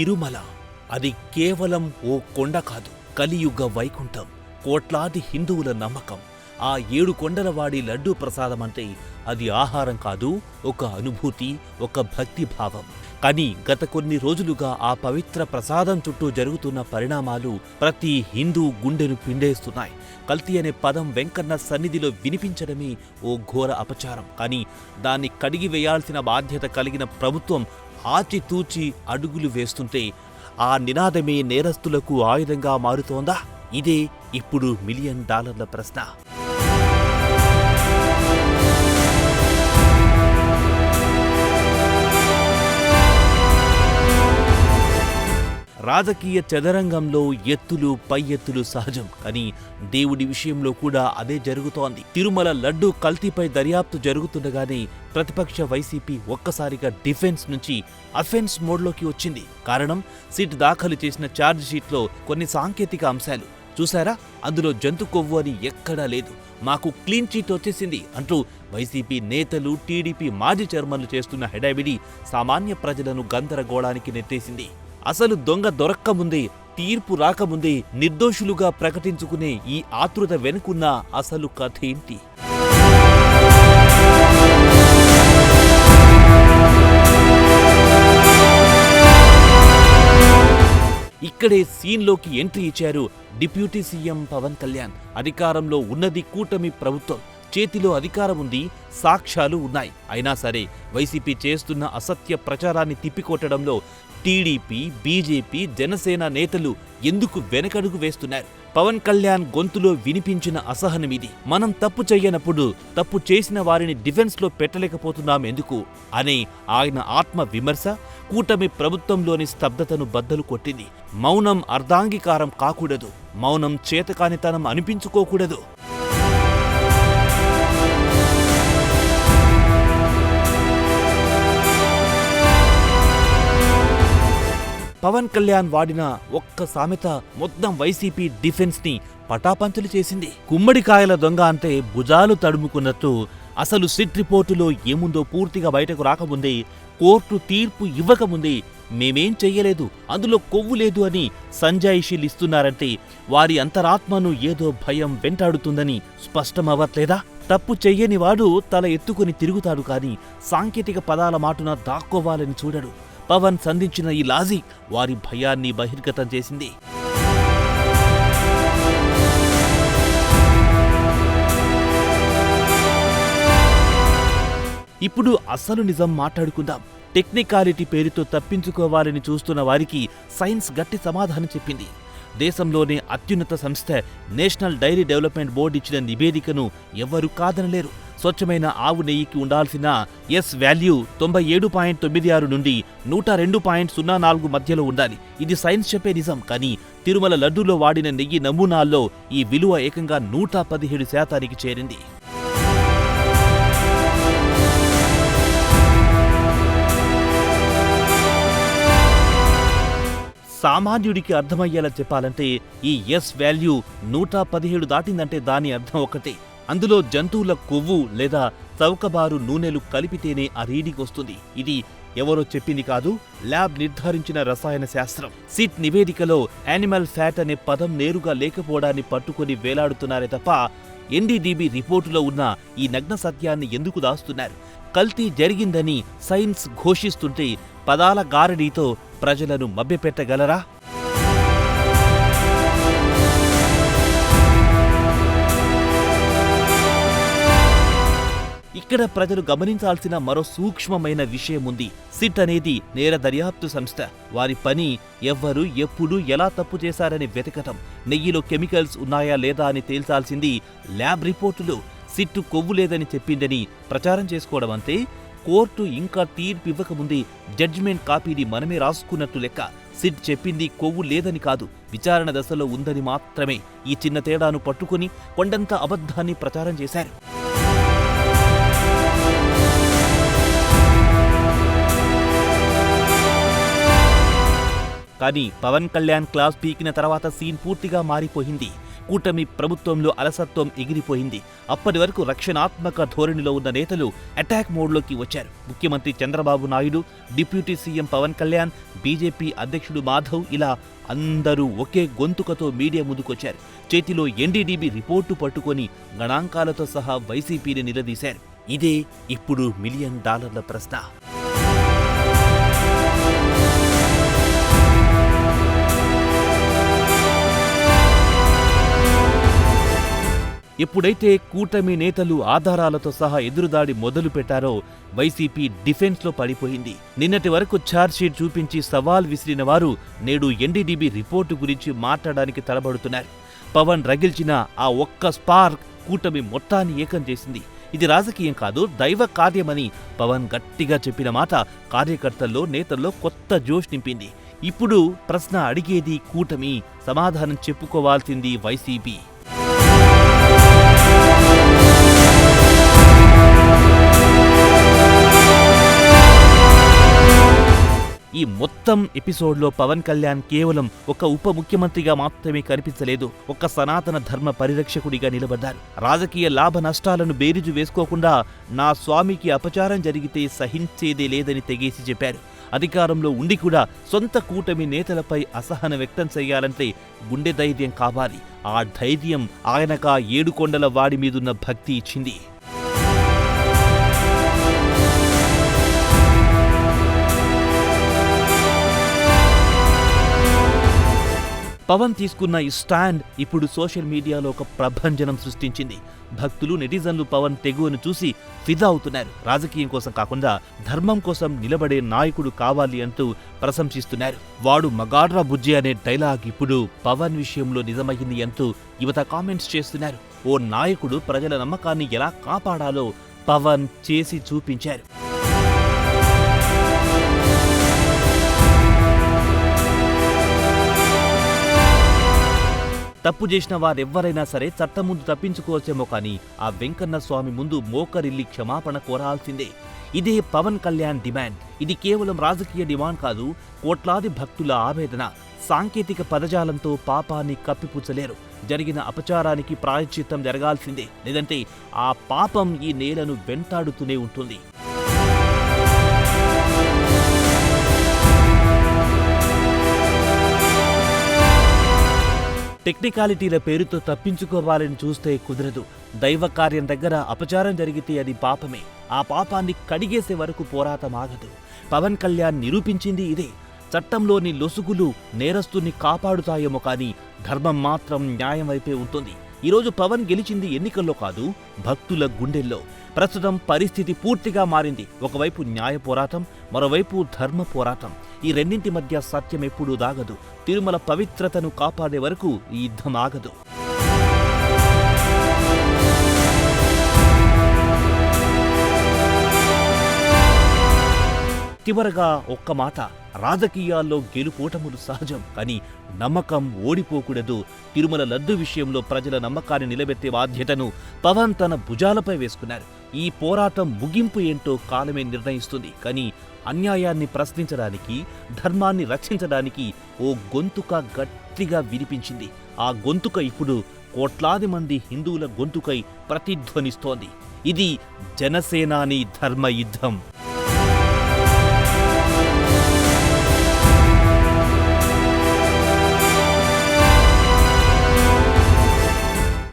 తిరుమల. అది కేవలం ఓ కొండ కాదు కలియుగ వైకుంఠం కోట్లాది హిందువుల నమ్మకం. ఆ ఏడు కొండలవాడి లడ్డూ ప్రసాదం అంటే అది ఆహారం కాదు ఒక అనుభూతి ఒక భక్తి భావం కానీ గత కొన్ని రోజులుగా ఆ పవిత్ర ప్రసాదం చుట్టూ జరుగుతున్న పరిణామాలు ప్రతి హిందూ గుండెను పిండేస్తున్నాయి. కల్తీ అనే పదం వెంకన్న సన్నిధిలో వినిపించడమే ఓ ఘోర అపచారం. కానీ దాన్ని కడిగి వేయాల్సిన బాధ్యత కలిగిన ప్రభుత్వం ఆచితూచి అడుగులు వేస్తుంటే ఆ నినాదమే నేరస్తులకు ఆయుధంగా మారుతోందా? ఇదే ఇప్పుడు మిలియన్ డాలర్ల ప్రశ్న. రాజకీయ చదరంగంలో ఎత్తులు పై ఎత్తులు సహజం. కానీ దేవుడి విషయంలో కూడా అదే జరుగుతోంది. తిరుమల లడ్డు కల్తీపై దర్యాప్తు జరుగుతుండగానే ప్రతిపక్ష వైసీపీ ఒక్కసారిగా డిఫెన్స్ నుంచి అఫెన్స్ మోడ్లోకి వచ్చింది. కారణం సిట్ దాఖలు చేసిన ఛార్జ్ షీట్లో కొన్ని సాంకేతిక అంశాలు. చూసారా అందులో జంతు కొవ్వు అని ఎక్కడా లేదు. మాకు క్లీన్ చీట్ వచ్చేసింది అంటూ వైసీపీ నేతలు టీడీపీ మాజీ చైర్మన్లు చేస్తున్న హెడావిడి సామాన్య ప్రజలను గందరగోళానికి నెట్టేసింది. అసలు దొంగ దొరక్కముందే తీర్పు రాకముందే నిర్దోషులుగా ప్రకటించుకునే ఈ ఆతృత వెనుకున్న అసలు కథేంటి ఇక్కడే సీన్లోకి ఎంట్రీ ఇచ్చారు డిప్యూటీ సీఎం పవన్ కళ్యాణ్. అధికారంలో ఉన్నది కూటమి ప్రభుత్వం. చేతిలో అధికారం ఉంది సాక్ష్యాలు ఉన్నాయి. అయినా సరే వైసీపీ చేస్తున్న అసత్య ప్రచారాన్ని తిప్పికొట్టడంలో టీడీపీ బీజేపీ జనసేన నేతలు ఎందుకు వెనకడుగు వేస్తున్నారు? పవన్ కళ్యాణ్ గొంతులో వినిపించిన అసహనం ఇది మనం తప్పు చేయనప్పుడు తప్పు చేసిన వారిని డిఫెన్స్లో పెట్టలేకపోతున్నాం ఎందుకు? అనే ఆయన ఆత్మ విమర్శ కూటమి ప్రభుత్వంలోని స్తబ్దతను బద్దలు కొట్టింది. మౌనం అర్ధాంగీకారం కాకూడదు. మౌనం చేతకానితనం అనిపించుకోకూడదు. పవన్ కళ్యాణ్ వాడిన ఒక్క సామెత మొత్తం వైసీపీ డిఫెన్స్ని పటాపంచలు చేసింది. గుమ్మడికాయల దొంగ అంటే భుజాలు తడుముకున్నట్టు అసలు సిట్ రిపోర్టులో ఏముందో పూర్తిగా బయటకు రాకముందే కోర్టు తీర్పు ఇవ్వకముందే మేమేం చెయ్యలేదు అందులో కొవ్వు లేదు అని సంజాయిషీలు ఇస్తున్నారంటే వారి అంతరాత్మను ఏదో భయం వెంటాడుతుందని స్పష్టమవ్వట్లేదా? తప్పు చెయ్యని వాడు తల ఎత్తుకుని తిరుగుతాడు కానీ సాంకేతిక పదాల మాటున దాక్కోవాలని చూడడు. పవన్ సంధించిన ఈ లాజిక్ వారి భయాన్ని బహిర్గతం చేసింది. ఇప్పుడు అసలు నిజం మాట్లాడుకుందాం. టెక్నికాలిటీ పేరుతో తప్పించుకోవాలని చూస్తున్న వారికి సైన్స్ గట్టి సమాధానం చెప్పింది. దేశంలోనే అత్యున్నత సంస్థ నేషనల్ డైరీ డెవలప్మెంట్ బోర్డు ఇచ్చిన నివేదికను ఎవ్వరూ కాదనలేరు. స్వచ్ఛమైన ఆవు నెయ్యికి ఉండాల్సిన ఎస్ వాల్యూ తొంభై ఏడు పాయింట్ తొమ్మిది ఆరు నుండి నూట రెండు పాయింట్ సున్నా నాలుగు మధ్యలో ఉండాలి. ఇది సైన్స్ చెప్పే నిజం కానీ తిరుమల లడ్డూలో వాడిన నెయ్యి నమూనాల్లో ఈ విలువ ఏకంగా నూట పదిహేడు శాతానికి చేరింది. సామాన్యుడికి అర్థమయ్యేలా చెప్పాలంటే ఈ ఎస్ వాల్యూ నూట పదిహేడు దాటిందంటే దాని అర్థం ఒకటే. అందులో జంతువుల కొవ్వు లేదా చౌకబారు నూనెలు కలిపితేనే ఆ రీడింగ్ వస్తుంది. ఇది ఎవరో చెప్పింది కాదు ల్యాబ్ నిర్ధారించిన రసాయన శాస్త్రం. సిట్ నివేదికలో యానిమల్ ఫ్యాట్ అనే పదం నేరుగా లేకపోవడాన్ని పట్టుకొని వేలాడుతున్నారే తప్ప ఎన్డీడీబీ రిపోర్టులో ఉన్న ఈ నగ్న సత్యాన్ని ఎందుకు దాస్తున్నారు? కల్తీ జరిగిందని సైన్స్ ఘోషిస్తుంటే పదాల గారడీతో ప్రజలను మభ్యపెట్టగలరా? ఇక్కడ ప్రజలు గమనించాల్సిన మరో సూక్ష్మమైన విషయం ఉంది. సిట్ అనేది నేర దర్యాప్తు సంస్థ. వారి పని ఎవ్వరు ఎప్పుడు ఎలా తప్పు చేశారని వెతకటం. నెయ్యిలో కెమికల్స్ ఉన్నాయా లేదా అని తేల్చాల్సింది ల్యాబ్ రిపోర్టులు. సిట్టు కొవ్వు లేదని చెప్పిందని ప్రచారం చేసుకోవడం అంతే. కోర్టు ఇంకా తీర్పు ఇవ్వకముందే జడ్జిమెంట్ కాపీని మనమే రాసుకున్నట్టు లెక్క సిట్ చెప్పింది కొవ్వు లేదని కాదు. విచారణ దశలో ఉందని మాత్రమే ఈ చిన్న తేడాను పట్టుకుని కొండంత అబద్ధాన్ని ప్రచారం చేశారు. కానీ పవన్ కళ్యాణ్ క్లాస్ పీకిన తర్వాత సీన్ పూర్తిగా మారిపోయింది. కూటమి ప్రభుత్వంలో అలసత్వం ఎగిరిపోయింది. అప్పటి వరకు రక్షణాత్మక ధోరణిలో ఉన్న నేతలు అటాక్ మోడ్లోకి వచ్చారు. ముఖ్యమంత్రి Chandrababu Naidu deputy CM Pavan Kalyan BJP అధ్యక్షుడు మాధవ్ ఇలా అందరూ ఒకే గొంతుకతో మీడియా ముందుకొచ్చారు. చేతిలో ఎన్డీడీబీ రిపోర్టు పట్టుకొని గణాంకాలతో సహా వైసీపీని నిలదీశారు. ఇదే ఇప్పుడు మిలియన్ డాలర్ల ప్రశ్న. ఎప్పుడైతే కూటమి నేతలు ఆధారాలతో సహా ఎదురుదాడి మొదలు పెట్టారో వైసీపీ డిఫెన్స్లో పడిపోయింది. నిన్నటి వరకు ఛార్జ్షీట్ చూపించి సవాల్ విసిరిన వారు నేడు ఎన్డీడీబీ రిపోర్టు గురించి మాట్లాడడానికి తలబడుతున్నారు. పవన్ రగిల్చిన ఆ ఒక్క స్పార్క్ కూటమి మొత్తాన్ని ఏకం చేసింది. ఇది రాజకీయం కాదు దైవ కార్యమని పవన్ గట్టిగా చెప్పిన మాట కార్యకర్తల్లో నేతల్లో కొత్త జోష్ నింపింది. ఇప్పుడు ప్రశ్న అడిగేది కూటమి సమాధానం చెప్పుకోవాల్సింది వైసీపీ. ఈ మొత్తం ఎపిసోడ్లో పవన్ కళ్యాణ్ కేవలం ఒక ఉప ముఖ్యమంత్రిగా మాత్రమే కనిపించలేదు ఒక సనాతన ధర్మ పరిరక్షకుడిగా నిలబడ్డారు. రాజకీయ లాభ నష్టాలను బేరీజు వేసుకోకుండా నా స్వామికి అపచారం జరిగితే సహించేదే లేదని తెగేసి చెప్పారు. అధికారంలో ఉండి కూడా సొంత కూటమి నేతలపై అసహన వ్యక్తం చేయాలంటే గుండె ధైర్యం కావాలి. ఆ ధైర్యం ఆయనకా ఏడుకొండల వాడి మీదున్న భక్తి ఇచ్చింది. పవన్ తీసుకున్న ఈ స్టాండ్ ఇప్పుడు సోషల్ మీడియాలో ఒక ప్రభంజనం సృష్టించింది. భక్తులు నెటిజన్లు పవన్ తెగువను చూసి ఫిదా అవుతున్నారు. రాజకీయం కోసం కాకుండా ధర్మం కోసం నిలబడే నాయకుడు కావాలి అంటూ ప్రశంసిస్తున్నారు. వాడు మగాడ్రా బుజ్జి అనే డైలాగ్ ఇప్పుడు పవన్ విషయంలో నిజమైంది అంటూ యువత కామెంట్స్ చేస్తున్నారు. ఓ నాయకుడు ప్రజల నమ్మకాన్ని ఎలా కాపాడాలో పవన్ చేసి చూపించారు. తప్పు చేసిన వారెవ్వరైనా సరే చట్టం ముందు తప్పించుకోవచ్చేమో కానీ ఆ వెంకన్న స్వామి ముందు మోకరిల్లి క్షమాపణ కోరాల్సిందే. ఇదే పవన్ కళ్యాణ్ డిమాండ్. ఇది కేవలం రాజకీయ డిమాండ్ కాదు కోట్లాది భక్తుల ఆవేదన. సాంకేతిక పదజాలంతో పాపాన్ని కప్పిపుచ్చలేరు. జరిగిన అపచారానికి ప్రాయశ్చిత్తం జరగాల్సిందే. లేదంటే ఆ పాపం ఈ నేలను వెంటాడుతూనే ఉంటుంది. టెక్నికాలిటీల పేరుతో తప్పించుకోవాలని చూస్తే కుదరదు. దైవ కార్యం దగ్గర అపచారం జరిగితే అది పాపమే. ఆ పాపాన్ని కడిగేసే వరకు పోరాటం ఆగదు పవన్ కళ్యాణ్ నిరూపించింది ఇదే. చట్టంలోని లొసుగులు నేరస్తుని కాపాడుతాయేమో కానీ ధర్మం మాత్రం న్యాయం వైపే ఉంటుంది. ఈరోజు పవన్ గెలిచింది ఎన్నికల్లో కాదు భక్తుల గుండెల్లో. ప్రస్తుతం పరిస్థితి పూర్తిగా మారింది. ఒకవైపు న్యాయ పోరాటం మరోవైపు ధర్మ పోరాటం. ఈ రెండింటి మధ్య సత్యం ఎప్పుడూ దాగదు. తిరుమల పవిత్రతను కాపాడే వరకు ఈ యుద్ధం ఆగదు. చివరగా ఒక్క మాట. రాజకీయాల్లో గెలుపోటములు సహజం కానీ నమ్మకం ఓడిపోకూడదు. తిరుమల లడ్డు విషయంలో ప్రజల నమ్మకాన్ని నిలబెట్టే బాధ్యతను పవన్ తన భుజాలపై వేసుకున్నారు. ఈ పోరాటం ముగింపు ఏంటో కాలమే నిర్ణయిస్తుంది. కానీ అన్యాయాన్ని ప్రశ్నించడానికి ధర్మాన్ని రక్షించడానికి ఓ గొంతుక గట్టిగా వినిపించింది. ఆ గొంతుక ఇప్పుడు కోట్లాది మంది హిందువుల గొంతుకై ప్రతిధ్వనిస్తోంది. ఇది జనసేనాని ధర్మ యుద్ధం